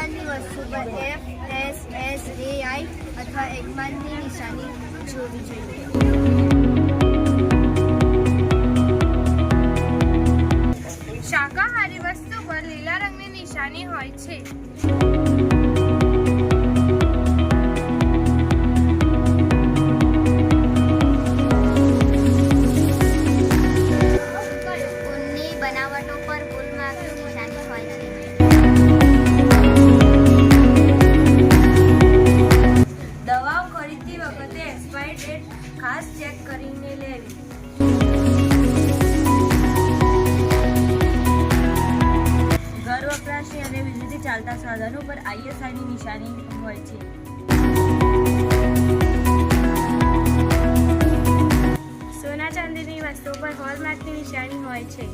પ્રકારની વસ્તુ પર F S S A I અથવા એકમાનની નિશાની જોવી જોઈએ. શાકાહારી વસ્તુ પર લીલા રંગની નિશાની હોય છે. વખતે એક્સપાયર ડેટ ખાસ ચેક કરીને લેવી. ઘર વપરાશી અને વીજળીથી ચાલતા સાધનો પર આઈએસઆઈની નિશાની હોય છે. સોના ચાંદીની વસ્તુઓ પર હોલમાર્કની નિશાની હોય છે.